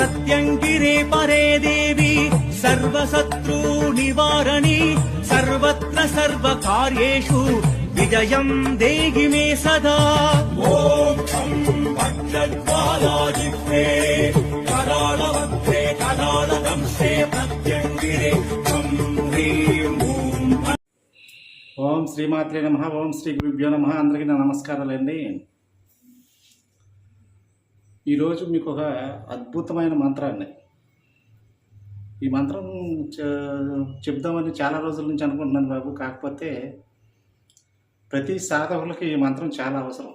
ప్రత్యంగిరే పరే దేవి సర్వశత్రూ నివారణి సర్వత్ర సర్వకార్యేషు విజయం దేహి మే సదా ఓం ఛం భక్తజ్వాలాజిహ్వే కరాళవక్త్రే కరాళదంశే ప్రత్యంగిరే ఛం హ్రీం ఓం ఓం శ్రీమాత్రే నమ ఓం శ్రీ గురుభ్యో నమ అందరికీ నా నమస్కారాలండి. ఈరోజు మీకు ఒక అద్భుతమైన మంత్రాన్ని. ఈ మంత్రం చెప్దామని చాలా రోజుల నుంచి అనుకుంటున్నాను బాబు. కాకపోతే ప్రతి సాధకులకి ఈ మంత్రం చాలా అవసరం.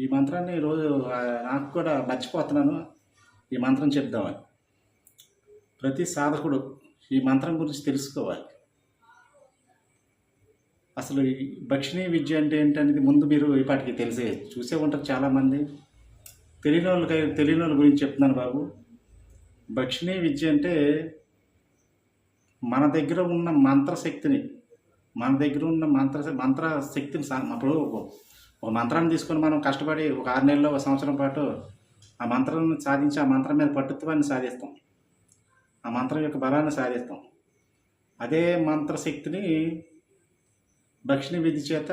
ఈ మంత్రాన్ని రోజు నాకు కూడా మర్చిపోతున్నాను. ఈ మంత్రం చెప్దామని. ప్రతి సాధకుడు ఈ మంత్రం గురించి తెలుసుకోవాలి. అసలు ఈ భక్షిణీ విద్య అంటే ఏంటనేది ముందు మీరు ఇప్పటికి తెలిసే చూసే ఉంటారు చాలామంది. తెలియని వాళ్ళకి తెలియని వాళ్ళ గురించి చెప్తున్నాను బాబు. భక్షిణీ విద్య అంటే మన దగ్గర ఉన్న మంత్రశక్తిని మన దగ్గర ఉన్న మంత్ర మంత్ర శక్తిని సా- అప్పుడు ఒక- ఒక మంత్రాన్ని తీసుకొని మనం కష్టపడి ఒక ఆరు నెలలో ఒక సంవత్సరం పాటు ఆ మంత్రాన్ని సాధించి ఆ మంత్రం మీద పట్టుత్వాన్ని సాధిస్తాం. ఆ మంత్రం యొక్క బలాన్ని సాధిస్తాం. అదే మంత్రశక్తిని భక్షిణీ విధి చేత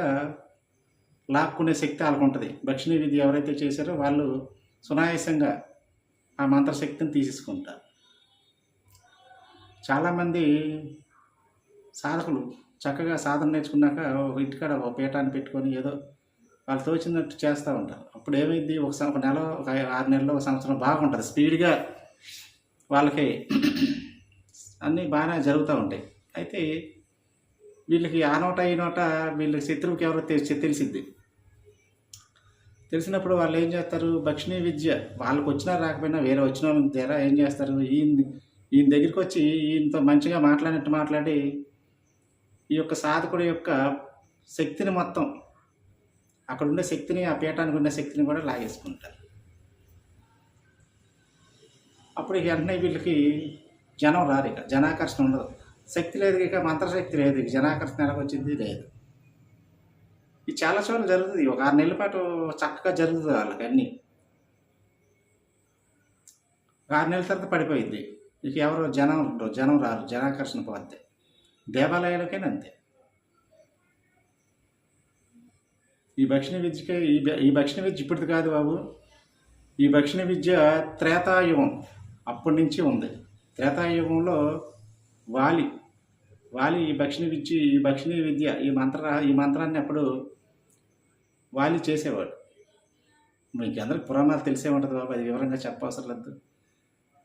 లాక్కునే శక్తి వాళ్ళకు ఉంటుంది. భక్షిణీ విధి ఎవరైతే చేశారో వాళ్ళు సునాయాసంగా ఆ మంత్రశక్తిని తీసేసుకుంటారు. చాలామంది సాధకులు చక్కగా సాధన నేర్చుకున్నాక ఒక ఇంటికాడ ఒక పీఠాన్ని పెట్టుకొని ఏదో వాళ్ళు తోచినట్టు చేస్తూ ఉంటారు. అప్పుడు ఏమైంది? ఒక సం- ఒక నెల ఒక ఆరు నెలలో ఒక సంవత్సరం బాగుంటుంది. స్పీడ్గా వాళ్ళకి అన్నీ బాగానే జరుగుతూ ఉంటాయి. అయితే వీళ్ళకి ఆ నోట ఈ నోట వీళ్ళకి శత్రువుకి ఎవరో తెలిసి తెలిసింది తెలిసినప్పుడు వాళ్ళు ఏం చేస్తారు? భక్షిణీ విద్య. వాళ్ళకి వచ్చినా రాకపోయినా వేరే వచ్చిన వాళ్ళ దగ్గర ఏం చేస్తారు? ఈయన ఈయన దగ్గరికి వచ్చి ఈయనతో మంచిగా మాట్లాడినట్టు మాట్లాడి ఈ యొక్క సాధకుడి యొక్క శక్తిని మొత్తం అక్కడ ఉండే శక్తిని ఆ పీఠానికి ఉండే శక్తిని కూడా లాగేసుకుంటారు. అప్పుడు వెంటనే వీళ్ళకి జనం రారు ఇక. జనాకర్షణ ఉండదు. శక్తి లేదు ఇక మంత్రశక్తి లేదు. ఇక జనాకర్షణ ఎలా వచ్చింది లేదు. ఇది చాలా చోట్ల జరుగుతుంది. ఒక ఆరు నెలల పాటు చక్కగా జరుగుతుంది వాళ్ళకి అన్నీ. ఆరు నెలల తర్వాత పడిపోయింది. ఇక ఎవరు జనం ఉండరు జనం రారు జనాకర్షణ పోద్ది దేవాలయాలకైనా అంతే. ఈ భక్షణ విద్యకి ఈ ఈ భక్షణ విద్య ఇప్పటిది కాదు బాబు. ఈ భక్షణ విద్య త్రేతాయుగం అప్పటి నుంచి ఉంది. త్రేతాయుగంలో వాలి. వాలి ఈ భక్షిణి విద్య ఈ భక్షిణి విద్య ఈ మంత్ర ఈ మంత్రాన్ని అప్పుడు వాలి చేసేవాడు. మీకు అందరికి పురాణాలు తెలిసే ఉంటుంది బాబు అది వివరంగా చెప్పవసరం లేదు.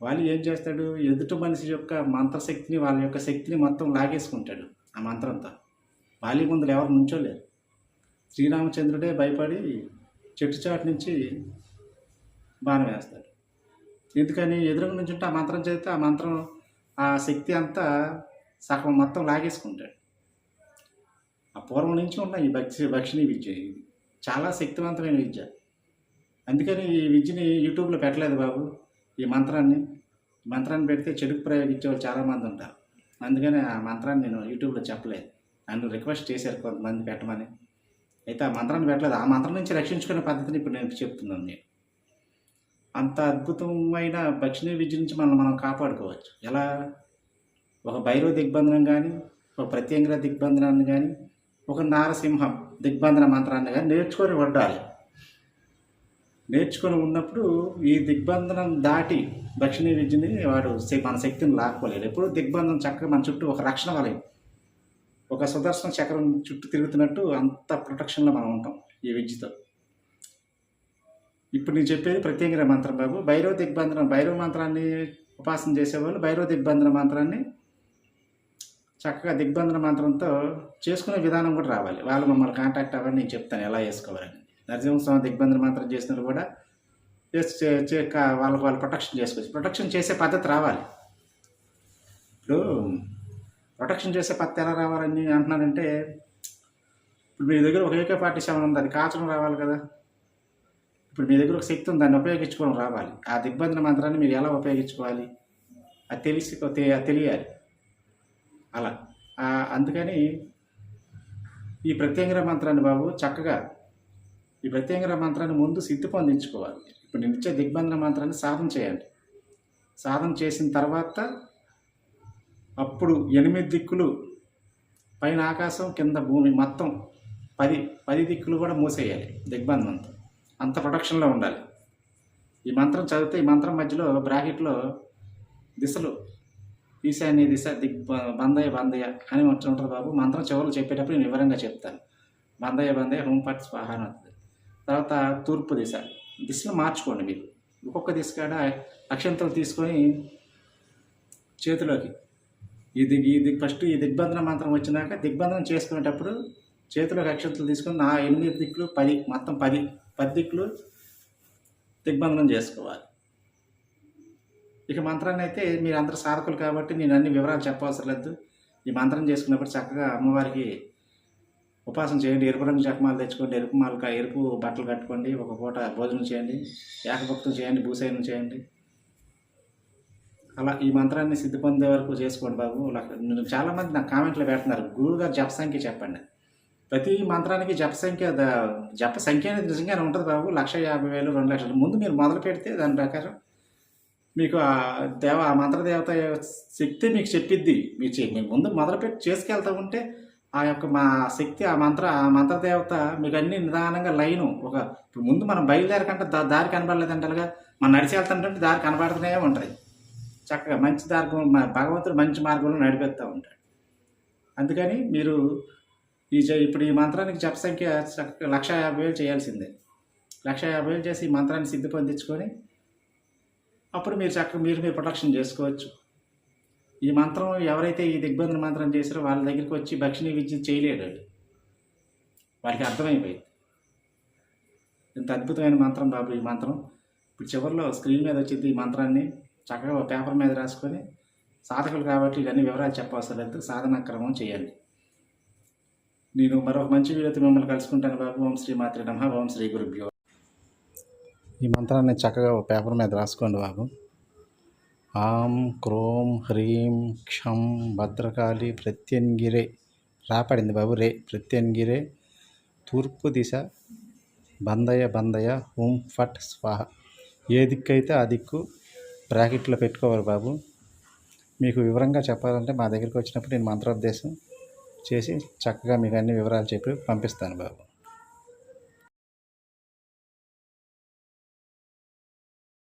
వాలి ఏం చేస్తాడు? ఎదుటి మనిషి యొక్క మంత్రశక్తిని వాళ్ళ యొక్క శక్తిని మొత్తం లాగేసుకుంటాడు ఆ మంత్రంతో. వాలి ముందులు ఎవరు నుంచోలేరు శ్రీరామచంద్రుడే భయపడి చెట్టు చాటు నుంచి బాణం వేస్తాడు. ఎందుకని? ఎదురుగా నుంచి ఉంటే ఆ మంత్రం చేస్తే ఆ మంత్రం ఆ శక్తి అంతా సగం మొత్తం లాగేసుకుంటాడు. ఆ పూర్వం నుంచి ఉన్న ఈ భక్షి భక్షిణీ విద్య ఇది. చాలా శక్తివంతమైన విద్య. అందుకని ఈ విద్యని యూట్యూబ్లో పెట్టలేదు బాబు ఈ మంత్రాన్ని. మంత్రాన్ని పెడితే చెడుకు ప్రయోగించే వాళ్ళు చాలామంది ఉంటారు. అందుకని ఆ మంత్రాన్ని నేను యూట్యూబ్లో చెప్పలేదు. నన్ను రిక్వెస్ట్ చేశారు కొంతమంది పెట్టమని. అయితే ఆ మంత్రాన్ని పెట్టలేదు. ఆ మంత్రం నుంచి రక్షించుకునే పద్ధతిని ఇప్పుడు నేను చెప్తున్నాను నేను. అంత అద్భుతమైన భక్షిణీ విద్య నుంచి మనం మనం కాపాడుకోవచ్చు. ఎలా? ఒక భైరవ దిగ్బంధనం కానీ ఒక ప్రత్యంగ్ర దిగ్బంధనాన్ని కానీ ఒక నారసింహం దిగ్బంధన మంత్రాన్ని కానీ నేర్చుకొని ఉండాలి. నేర్చుకొని ఉన్నప్పుడు ఈ దిగ్బంధనం దాటి దక్షిణ విద్యని వాడు మన శక్తిని లాక్కోలేడు. ఎప్పుడు దిగ్బంధనం చక్కగా మన చుట్టూ ఒక రక్షణ వలయం ఒక సుదర్శన చక్రం చుట్టూ తిరుగుతున్నట్టు అంత ప్రొటెక్షన్లో మనం ఉంటాం ఈ విద్యతో. ఇప్పుడు నేను చెప్పేది ప్రత్యేక మంత్రం బాబు. భైరవ దిగ్బంధనం భైరవ మంత్రాన్ని ఉపాసన చేసేవాళ్ళు భైరవ దిగ్బంధన మంత్రాన్ని చక్కగా దిగ్బంధన మంత్రంతో చేసుకునే విధానం కూడా రావాలి. వాళ్ళు మమ్మల్ని కాంటాక్ట్ అవ్వని నేను చెప్తాను ఎలా చేసుకోవాలని. నరసింహస్వామి దిగ్బంధన మంత్రం చేసినప్పుడు కూడా వాళ్ళకు చే- వాళ్ళు ప్రొటెక్షన్ చేసుకోవచ్చు. ప్రొటెక్షన్ చేసే పద్ధతి రావాలి. ఇప్పుడు ప్రొటెక్షన్ చేసే పద్ధతి ఎలా రావాలని అంటున్నానంటే ఇప్పుడు మీ దగ్గర ఒక ఏకే పార్టీ సెవెన్ ఉంది అది కాచడం రావాలి కదా. ఇప్పుడు మీ దగ్గర ఒక శక్తి ఉంది దాన్ని ఉపయోగించుకోవడం రావాలి. ఆ దిగ్బంధన మంత్రాన్ని మీరు ఎలా ఉపయోగించుకోవాలి? అది తెలిసి తెలియాలి. అలా. అందుకని ఈ ప్రత్యంగర మంత్రాన్ని బాబు చక్కగా ఈ ప్రత్యంగర మంత్రాన్ని ముందు సిద్ధి పొందించుకోవాలి. ఇప్పుడు నేను ఇచ్చే దిగ్బంధన మంత్రాన్ని సాధన చేయండి. సాధన చేసిన తర్వాత అప్పుడు ఎనిమిది దిక్కులు పైన ఆకాశం కింద భూమి మొత్తం పది పది దిక్కులు కూడా మూసేయాలి దిగ్బంధనంతో అంత ప్రొటెక్షన్లో ఉండాలి. ఈ మంత్రం చదివితే ఈ మంత్రం మధ్యలో బ్రాకెట్లో దిశలు ఈశాన్య దిశ దిగ్ బందయ్య బందయ్య అని వచ్చి ఉంటుంది బాబు. మంత్రం చివరిలో చెప్పేటప్పుడు నేను వివరంగా చెప్తాను. బందయ్య బందయ్య హోం పట్ స్వాహ తర్వాత తూర్పు దిశ. దిశను మార్చుకోండి మీరు. ఒక్కొక్క దిశ కాడ అక్షంతలు తీసుకొని చేతిలోకి. ఈ దిగ్ ఈ దిగ్ ఫస్ట్ ఈ దిగ్బంధన మంత్రం వచ్చినాక దిగ్బంధనం చేసుకునేటప్పుడు చేతిలోకి అక్షంతలు తీసుకొని నా ఎనిమిది దిక్కులు పది మొత్తం పది పద్దికులు దిగ్బంధనం చేసుకోవాలి. ఇక మంత్రాన్ని అయితే మీరు అందరు సాధకులు కాబట్టి నేను అన్ని వివరాలు చెప్పవసరం లేదు. ఈ మంత్రం చేసుకున్నప్పుడు చక్కగా అమ్మవారికి ఉపాసన చేయండి. ఎరుపు రంగు చక్మాలు తెచ్చుకోండి. ఎరుపు మాలక ఎరుపు బట్టలు కట్టుకోండి. ఒక పూట భోజనం చేయండి. ఏకభక్తం చేయండి. భూసేనం చేయండి. అలా ఈ మంత్రాన్ని సిద్ధి పొందే వరకు చేసుకోండి బాబు. లక్ష- నేను చాలామంది నాకు కామెంట్లు పెడుతున్నారు. గురువు గారు జప సంఖ్య చెప్పండి. ప్రతి మంత్రానికి జప సంఖ్య జప సంఖ్య అనేది నిజంగానే ఉంటుంది బాబు. లక్ష యాభై వేలు రెండు లక్షలు. ముందు మీరు మొదలు పెడితే దాని ప్రకారం మీకు ఆ దేవ ఆ మంత్రదేవత శక్తి మీకు చెప్పిద్ది. మీరు చే- ముందు మొదలుపెట్టి చేసుకెళ్తా ఉంటే ఆ యొక్క మా శక్తి ఆ మంత్ర ఆ మంత్రదేవత మీకు అన్ని నిదానంగా లైను. ఒక ఇప్పుడు ముందు మనం బయలుదేరకంటే దా దారి కనబడలేదంటలుగా మనం నడిచి వెళ్తుంటే దారి కనబడుతూనే ఉంటుంది చక్కగా మంచి దారి భగవంతుడు మంచి మార్గంలో నడిపేస్తూ ఉంటాడు. అందుకని మీరు ఈ ఇప్పుడు ఈ మంత్రానికి జప సంఖ్య చక్కగా లక్ష యాభై వేలు చేయాల్సిందే. లక్ష యాభై వేలు చేసి ఈ మంత్రాన్ని సిద్ధి పొందించుకొని అప్పుడు మీరు చక్కగా మీరు మీరు ప్రొటెక్షన్ చేసుకోవచ్చు. ఈ మంత్రం ఎవరైతే ఈ దిగ్బంధన మంత్రం చేశారో వాళ్ళ దగ్గరికి వచ్చి భక్షిణీ విద్య చేయలేడు వాళ్ళకి అర్థమైపోయింది. ఇంత అద్భుతమైన మంత్రం బాబు ఈ మంత్రం. ఇప్పుడు చివరిలో స్క్రీన్ మీద వచ్చింది ఈ మంత్రాన్ని చక్కగా పేపర్ మీద రాసుకొని సాధకులు కాబట్టి ఇవన్నీ వివరాలు చెప్పవసరం లేదు. సాధన క్రమం చేయండి. నేను మరొక మంచి వీడియోతో మిమ్మల్ని కలుసుకుంటాను. బాబు ఓం శ్రీ మాత్రి నమ. ఓం శ్రీ గురుభ్యో. ఈ మంత్రాన్ని చక్కగా ఒక పేపర్ మీద రాసుకోండి బాబు. ఆం క్రోం హ్రీం క్షం భద్రకాళి ప్రత్యంగిరే రాపడింది బాబు రే. ప్రత్యంగిరే తూర్పు దిశ. బందయ బందయ. హుం ఫట్ స్వాహ. ఏ దిక్కు అయితే ఆ దిక్కు బ్రాకెట్లో పెట్టుకోవాలి బాబు. మీకు వివరంగా చెప్పాలంటే మా దగ్గరికి వచ్చినప్పుడు నేను మంత్రోపదేశం చేసి చక్కగా మీకు అన్ని వివరాలు చెప్పి పంపిస్తాను బాబు.